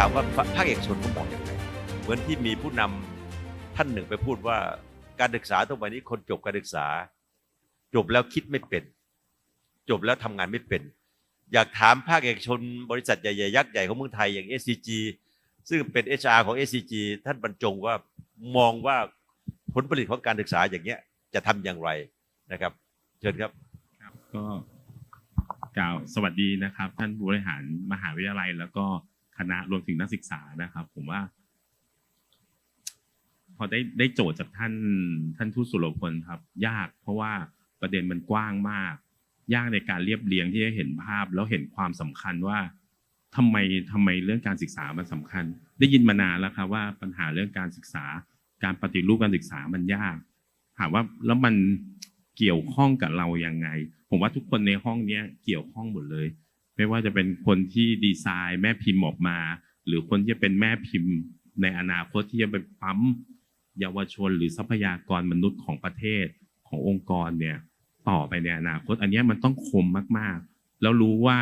ถามว่าภาคเอกชนก็มองอย่างไรเหมือนที่มีผู้นำท่านหนึ่งไปพูดว่าการศึกษาทุกวันนี้คนจบการศึกษา จบแล้วคิดไม่เป็น จบแล้วทำงานไม่เป็น อยากถามภาคเอกชน บริษัทใหญ่ๆยักษ์ใหญ่ของเมืองไทยอย่าง SCG ซึ่งเป็น HR ของ SCG ท่านบรรจงว่ามองว่าผลผลิตของการศึกษาอย่างเงี้ยจะทำอย่างไรนะครับ เชิญครับครับก็กล่าวสวัสดีนะครับ ท่านผู้บริหารมหาวิทยาลัยแล้วก็ คณะรวมถึงนักศึกษานะครับ ผมว่า พอได้ได้โจทย์จากท่านท่านทูตสุรพลครับ ยาก เพราะว่าประเด็นมันกว้างมาก ยากในการเรียบเรียงที่จะเห็นภาพ แล้วเห็นความสำคัญว่าทำไมทำไมเรื่องการศึกษามันสำคัญ ได้ยินมานานแล้วครับว่าปัญหาเรื่องการศึกษา การปฏิรูปการศึกษามันยากถามว่าแล้วมันเกี่ยวข้องกับเรายังไง ผมว่าทุกคนในห้องเนี้ยเกี่ยวข้องหมดเลย ไม่ว่าจะเป็นคนที่ดีไซน์แม่พิมพ์ออกมา หรือคนที่จะเป็นแม่พิมพ์ ในอนาคตที่จะเป็นปั๊มเยาวชนหรือทรัพยากรมนุษย์ของประเทศขององค์กรเนี่ยต่อไปในอนาคต อันนี้มันต้องคมมากๆ แล้วรู้ว่า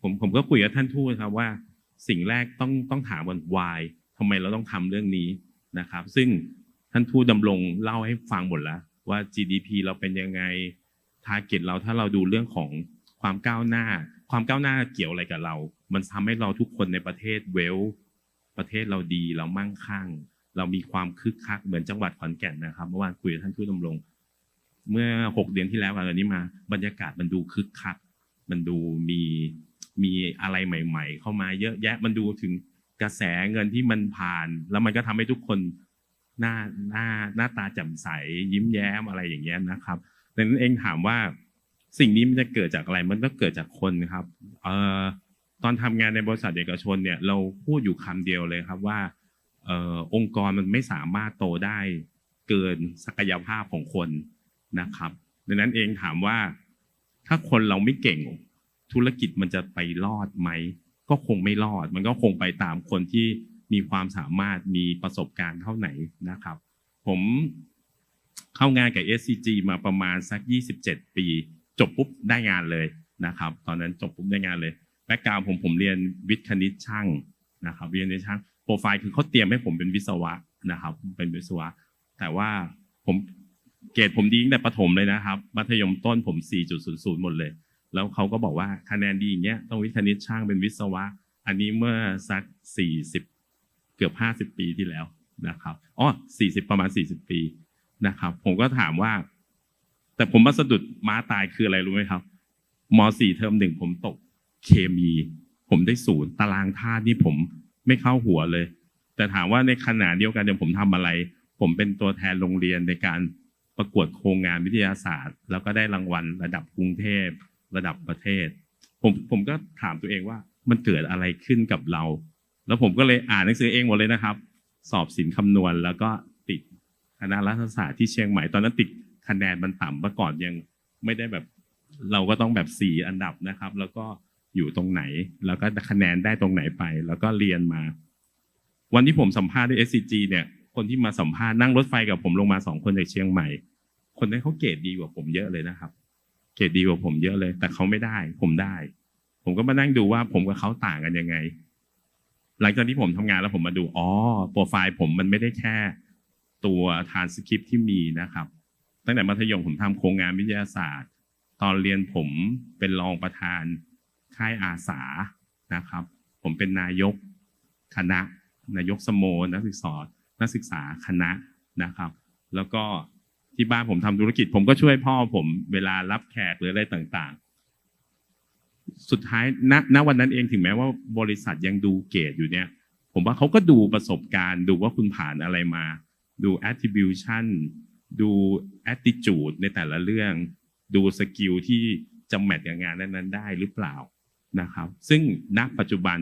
ผมผมก็คุยกับท่านทูตครับว่า สิ่งแรกต้องต้องถามว่า why ทำไมเราต้องทำเรื่องนี้นะครับ ซึ่งท่านทูตดำรงเล่าให้ฟังหมดแล้วว่า GDP เราเป็นยังไง ทาร์เก็ตเราถ้าเราดูเรื่องของ ความก้าวหน้า ความก้าวหน้าเกี่ยวอะไรกับเรา มันทำให้เราทุกคนในประเทศเวล ประเทศเราดีเรามั่งคั่ง เรามีความคึกคักเหมือนจังหวัดขอนแก่นนะครับเมื่อวานคุยกับท่านทูตดำรงเมื่อหกเดือนที่แล้วกับตอนนี้มา บรรยากาศมันดูคึกคัก มันดูมีมีอะไรใหม่ ๆ เข้ามาเยอะแยะมันดูถึงกระแสเงินที่มันผ่าน แล้วมันก็ทำให้ทุกคนหน้าหน้าหน้าตาแจ่มใสยิ้มแย้มอะไรอย่างเงี้ยนะครับดังนั้นเองถามว่า สิ่งนี้มันจะเกิดจากอะไร มันก็เกิดจากคนครับเอ่อตอนทำงานในบริษัทเอกชนเนี่ยเราพูดอยู่คำเดียวเลยครับว่าเอ่อองค์กรมันไม่สามารถโตได้เกินศักยภาพของคนนะครับดังนั้นเองถามว่า ถ้าคนเราไม่เก่งธุรกิจมันจะไปรอดไหมก็คงไม่รอด มันก็คงไปตามคนที่มีความสามารถมีประสบการณ์เท่าไหนนะครับ ผมเข้างานกับ SCG มาประมาณสัก 27 ปี จบปุ๊บได้งานเลยนะครับ ตอนนั้นจบปุ๊บได้งานเลยแบ็กกราวผมผมเรียนวิทย์คณิตช่างนะครับเรียนในช่างโปรไฟล์คือเขาเตรียมให้ผมเป็นวิศวะนะครับ เป็นวิศวะ แต่ว่าผมเกรดผมดีตั้งแต่ประถมเลยนะครับ มัธยมต้นผม 4.00 หมดเลย แล้วเขาก็บอกว่าคะแนนดีอย่างเงี้ยต้องวิทย์คณิตช่างเป็นวิศวะ อันนี้เมื่อสัก 40 เกือบ 50 ปีที่แล้วนะครับอ๋อ40 ประมาณ 40 ปีนะครับ ผมก็ถามว่า แต่ผมมาสะดุดม้าตายคืออะไรรู้ไหมครับม .4 เทอมหนึ่งผมตกเคมี ผมได้ศูนย์ตารางธาตุนี่ผมไม่เข้าหัวเลย แต่ถามว่าในขณะเดียวกันเนี่ยผมทำอะไร ผมเป็นตัวแทนโรงเรียนในการประกวดโครงงานวิทยาศาสตร์ แล้วก็ได้รางวัลระดับกรุงเทพระดับประเทศ ผมผมก็ถามตัวเองว่ามันเกิดอะไรขึ้นกับเรา แล้วผมก็เลยอ่านหนังสือเองหมดเลยนะครับ สอบสินคำนวณแล้วก็ติดคณะรัฐศาสตร์ที่เชียงใหม่ตอนนั้นติด คะแนนมันต่ำเมื่อก่อนยังไม่ได้แบบเราก็ต้องแบบสี่อันดับนะครับ แล้วก็อยู่ตรงไหน แล้วก็คะแนนได้ตรงไหนไป แล้วก็เรียนมา วันที่ผมสัมภาษณ์ด้วย SCG เนี่ย คนที่มาสัมภาษณ์นั่งรถไฟกับผมลงมาสองคนจากเชียงใหม่ คนนั้นเขาเกรดดีกว่าผมเยอะเลยนะครับ เกรดดีกว่าผมเยอะเลย แต่เขาไม่ได้ ผมได้ ผมก็มานั่งดูว่าผมกับเขาต่างกันยังไง หลังจากที่ผมทำงานแล้วผมมาดูอ๋อโปรไฟล์ผมมันไม่ได้แค่ ตัวทานสคริปที่มีนะครับ ตั้งแต่มัธยมผมทำโครงงานวิทยาศาสตร์ ตอนเรียนผมเป็นรองประธานค่ายอาสานะครับ ผมเป็นนายกคณะ นายกสโมนักศึกษานักศึกษาคณะนะครับ แล้วก็ที่บ้านผมทำธุรกิจ ผมก็ช่วยพ่อผมเวลารับแขกหรืออะไรต่างๆ สุดท้ายณณวันนั้นเองถึงแม้ว่าบริษัทยังดูเกรดอยู่เนี่ย ผมว่าเขาก็ดูประสบการณ์ ดูว่าคุณผ่านอะไรมา ดู attribution ดู attitude ในแต่ละเรื่อง ดูสกิลที่จะแมทกับงานนั้นๆได้หรือเปล่านะครับ ซึ่งณปัจจุบัน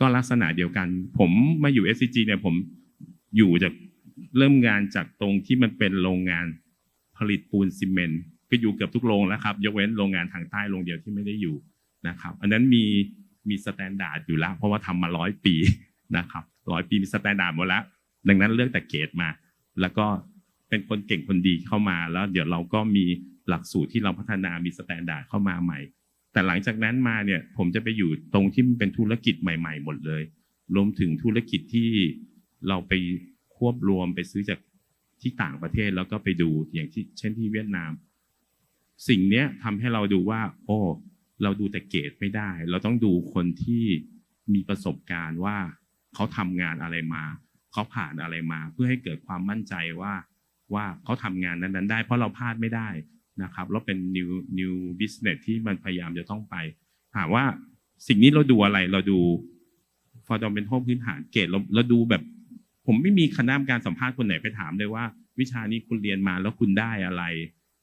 ก็ลักษณะเดียวกัน ผมมาอยู่ SCG เนี่ยผมอยู่จากเริ่มงานจากตรงที่มันเป็นโรงงานผลิตปูนซีเมนต์ก็อยู่เกือบทุกโรงแล้วครับ ยกเว้นโรงงานทางใต้โรงเดียวที่ไม่ได้อยู่นะครับ อันนั้นมีมีสแตนดาร์ดอยู่แล้ว เพราะว่าทำมาร้อยปีนะครับร้อยปีมีสแตนดาร์ดหมดแล้ว ดังนั้นเลือกแต่เกรดมา แล้วก็ เป็นคนเก่งคนดีเข้ามาแล้ว เดี๋ยวเราก็มีหลักสูตรที่เราพัฒนามีสแตนดาร์ดเข้ามาใหม่ แต่หลังจากนั้นมาเนี่ยผมจะไปอยู่ตรงที่มันเป็นธุรกิจใหม่ ๆ หมดเลย รวมถึงธุรกิจที่เราไปควบรวมไปซื้อจากที่ต่างประเทศแล้วก็ไปดูอย่างที่เช่นที่เวียดนาม สิ่งเนี้ยทำให้เราดูว่า โอ้เราดูแต่เกรดไม่ได้ เราต้องดูคนที่มีประสบการณ์ว่าเขาทำงานอะไรมา เขาผ่านอะไรมา เพื่อให้เกิดความมั่นใจว่า ว่าเขาทำงานนั้นๆได้ เพราะเราพลาดไม่ได้นะครับแล้วเป็น new new business ที่มันพยายามจะต้องไป ถามว่าสิ่งนี้เราดูอะไรเราดู fundamental พื้นฐานเกรดเราเราดูแบบ ผมไม่มีคณะกรรมการสัมภาษณ์คนไหนไปถามเลยว่า วิชานี้คุณเรียนมาแล้วคุณได้อะไร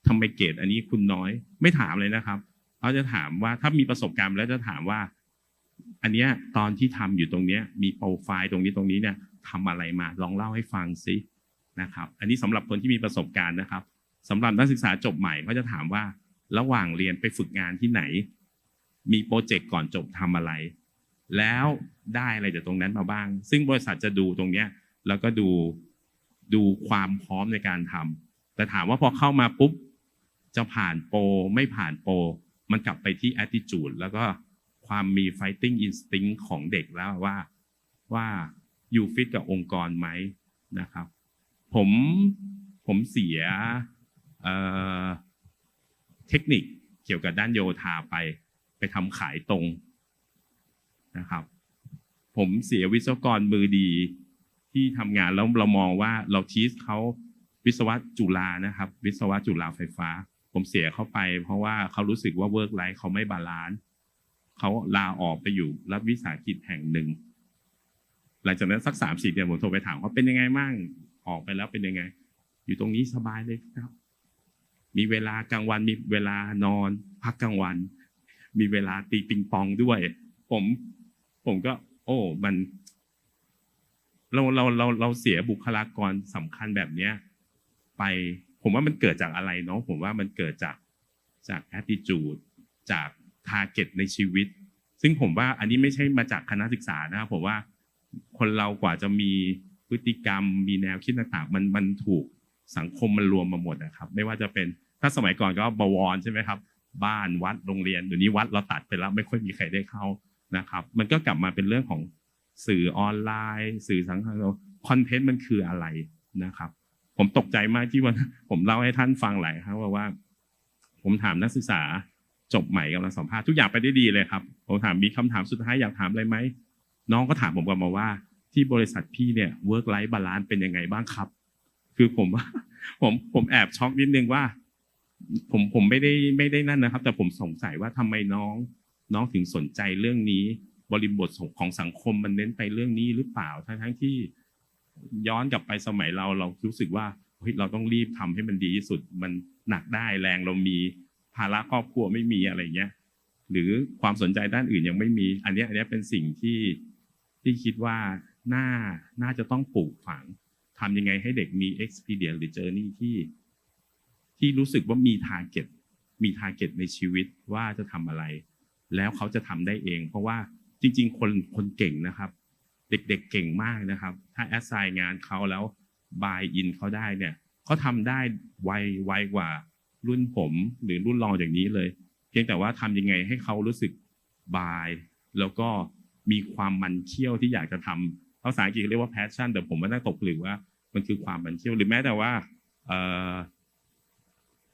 ทำไมเกรดอันนี้คุณน้อย ไม่ถามเลยนะครับเขาจะถามว่าถ้ามีประสบการณ์แล้วจะถามว่า อันเนี้ยตอนที่ทำอยู่ตรงเนี้ย มีโปรไฟล์ตรงนี้ตรงนี้เนี่ยทำอะไรมาลองเล่าให้ฟังซิ นะครับ อันนี้สำหรับคนที่มีประสบการณ์นะครับสำหรับนักศึกษาจบใหม่เขาจะถามว่าระหว่างเรียนไปฝึกงานที่ไหน มีโปรเจกต์ก่อนจบทำอะไร แล้วได้อะไรจากตรงนั้นมาบ้าง ซึ่งบริษัทจะดูตรงเนี้ยแล้วก็ดูดูความพร้อมในการทำแต่ถามว่าพอเข้ามาปุ๊บจะผ่านโปรไม่ผ่านโปรมันกลับไปที่ attitude แล้วก็ความมี fighting instinct ของเด็กแล้วว่าว่าอยู่ฟิตกับองค์กรไหมนะครับ ผมผมเสียเทคนิคเกี่ยวกับด้านโยธาไป ไปทำขายตรงนะครับ ผมเสียวิศวกรมือดีที่ทำงานแล้วเรามองว่าเราทีสเขาวิศวะจุฬานะครับ วิศวะจุฬาไฟฟ้า ผมเสียเขาไป เพราะว่าเขารู้สึกว่าเวิร์กไลฟ์เขาไม่บาลานซ์เขาลาออกไปอยู่รับวิสาหกิจแห่งหนึ่ง หลังจากนั้นสักสามสี่เดือนผมโทรไปถามเขาเป็นยังไงมั่ง ออกไปแล้วเป็นยังไง อยู่ตรงนี้สบายเลยครับ มีเวลากลางวันมีเวลานอน พักกลางวัน มีเวลาตีปิงปองด้วย ผม ผมก็ โอ้ มันเราเราเราเราเสียบุคลากรสำคัญแบบเนี้ยไป ผมว่ามันเกิดจากอะไรเนาะผมว่ามันเกิดจากจาก attitude จาก target ในชีวิต ซึ่งผมว่าอันนี้ไม่ใช่มาจากคณะศึกษานะครับผมว่าคนเรากว่าจะมี พฤติกรรม มีแนวคิดต่างๆ มันมันถูกสังคมมันรวมมาหมดนะครับ ไม่ว่าจะเป็นถ้าสมัยก่อนก็บวรใช่ไหมครับ บ้านวัดโรงเรียนเดี๋ยวนี้วัดเราตัดไปแล้วไม่ค่อยมีใครได้เข้านะครับ มันก็กลับมาเป็นเรื่องของสื่อออนไลน์ สื่อสังคมคอนเทนต์มันคืออะไรนะครับ ผมตกใจมากที่วันผมเล่าให้ท่านฟังหลายครั้งว่าว่า ผมถามนักศึกษาจบใหม่กำลังสัมภาษณ์ทุกอย่างไปได้ดีเลยครับผมถามมีคำถามสุดท้ายอยากถามอะไรไหมน้องก็ถามผมกลับมาว่า ที่บริษัทพี่เนี่ย work life balance เป็นยังไงบ้างครับ คือผมว่าผมผมแอบช็อกนิดนึงว่า ผมผมไม่ได้ไม่ได้นั่นนะครับ แต่ผมสงสัยว่าทำไมน้องน้องถึงสนใจเรื่องนี้ บริบทของสังคมมันเน้นไปเรื่องนี้หรือเปล่าทั้งทั้งที่ย้อนกลับไปสมัยเราเรารู้สึกว่าเฮ้ยเราต้องรีบทำให้มันดีที่สุด มันหนักได้แรงเรามีภาระครอบครัวไม่มีอะไรเงี้ยหรือความสนใจด้านอื่นยังไม่มี อันนี้อันนี้เป็นสิ่งที่ที่คิดว่า น่าน่าจะต้องปลูกฝังทำยังไงให้เด็กมี experience หรือ journey ที่ที่รู้สึกว่ามี target มี target ในชีวิตว่าจะทำอะไร แล้วเขาจะทำได้เอง เพราะว่าจริง ๆ คนคนเก่งนะครับ เด็กๆเก่งมากนะครับ ถ้า assign งานเขาแล้ว buy in เขาได้เนี่ยเขาทำได้ไวไวกว่ารุ่นผมหรือรุ่นรองอย่างนี้เลย เพียงแต่ว่าทำยังไงให้เขารู้สึกบาย แล้วก็มีความมันเคี่ยวที่อยากจะทำ ภาษาอังกฤษเรียกว่า passion แต่ผมว่าน่าตกผลึกว่ามันคือความมันเคี่ยวหรือแม้แต่ว่า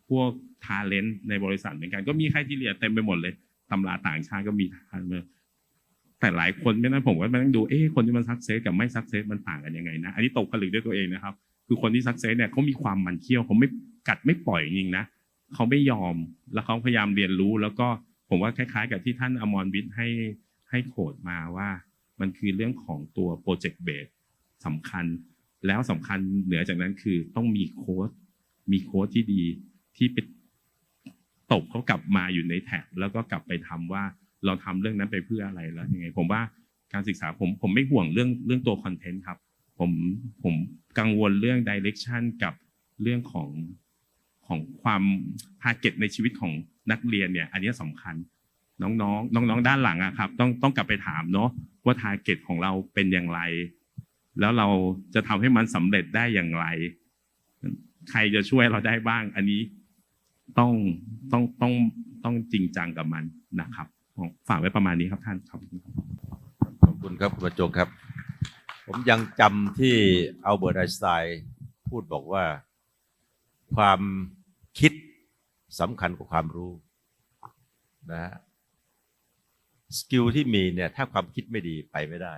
พวก talent ในบริษัทเหมือนกัน ก็มีใครที่เรียนเต็มไปหมดเลยตำราต่างชาติก็มีทานมาแต่หลายคนไม่นั้นผมก็มานั่งดูเอ๊ะคนที่มันสักเซสกับไม่สักเซสมันต่างกันยังไงนะอันนี้ตกผลึกด้วยตัวเองนะครับ คือคนที่สักเซสเนี่ยเขามีความมันเคี่ยวเขาไม่กัดไม่ปล่อยจริงนะเขาไม่ยอมแล้วเขาพยายามเรียนรู้ แล้วก็ผมว่าคล้าย ๆ กับที่ท่านอมรวิทย์ให้ให้โคดมาว่า มันคือเรื่องของตัวโปรเจกต์เบสสำคัญ แล้วสำคัญเหนือจากนั้นคือต้องมีโค้ดมีโค้ดที่ดีที่ไปตบเขากลับมาอยู่ในแท็กแล้วก็กลับไปทำว่าเราทำเรื่องนั้นไปเพื่ออะไรแล้วยังไง ผมว่าการศึกษาผมผมไม่ห่วงเรื่องเรื่องตัวคอนเทนต์ครับ ผมผมกังวลเรื่องดิเรกชันกับเรื่องของของความทาร์เก็ตในชีวิตของนักเรียนเนี่ย อันนี้สำคัญ น้องๆ น้องๆ ด้านหลังอะครับ ต้องต้องกลับไปถามเนาะ ว่าทาร์เก็ตของเราเป็นอย่างไร แล้วเราจะทำให้มันสำเร็จได้อย่างไร ใครจะช่วยเราได้บ้าง อันนี้ต้องต้องต้องต้องจริงจังกับมันนะครับฝากไว้ประมาณนี้ครับท่านครับคุณครับคุณบรรจงครับ ผมยังจำที่อัลเบิร์ตไอน์สไตน์พูดบอกว่าความคิดสำคัญกว่าความรู้นะฮะ สกิลที่มีเนี่ยถ้าความคิดไม่ดีไปไม่ได้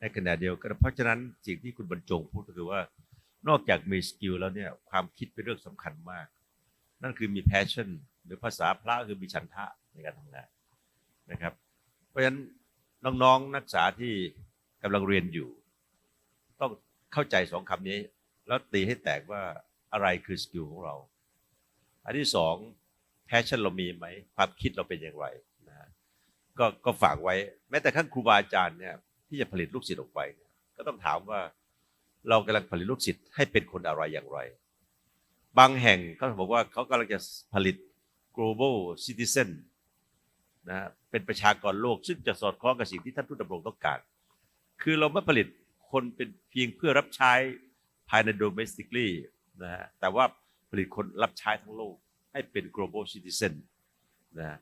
ในขณะเดียวกันเพราะฉะนั้นสิ่งที่คุณบรรจงพูดก็คือว่า นอกจากมีสกิลแล้วเนี่ยความคิดเป็นเรื่องสำคัญมาก นั่นคือมี passion หรือภาษาพระคือมีฉันทะในการทำงานนะครับ เพราะฉะนั้นน้องๆนักศึกษาที่กำลังเรียนอยู่ ต้องเข้าใจสองคำนี้ แล้วตีให้แตกว่าอะไรคือสกิลของเรา อันที่สองแพชชั่นเรามีไหมความคิดเราเป็นอย่างไร ก็ก็ฝากไว้ แม้แต่ขั้นครูบาอาจารย์เนี่ยที่จะผลิตลูกศิษย์ออกไป ก็ต้องถามว่าเรากำลังผลิตลูกศิษย์ให้เป็นคนอะไรอย่างไร บางแห่งเขาบอกว่าเขากำลังจะผลิต global citizen นะฮะเป็นประชากรโลก ซึ่งจะสอดคล้องกับสิ่งที่ท่านทูตดำรงต้องการ คือเราไม่ผลิตคนเป็นเพียงเพื่อรับใช้ภายใน domestically นะฮะแต่ว่าผลิตคนรับใช้ทั้งโลกให้เป็น global citizen นะ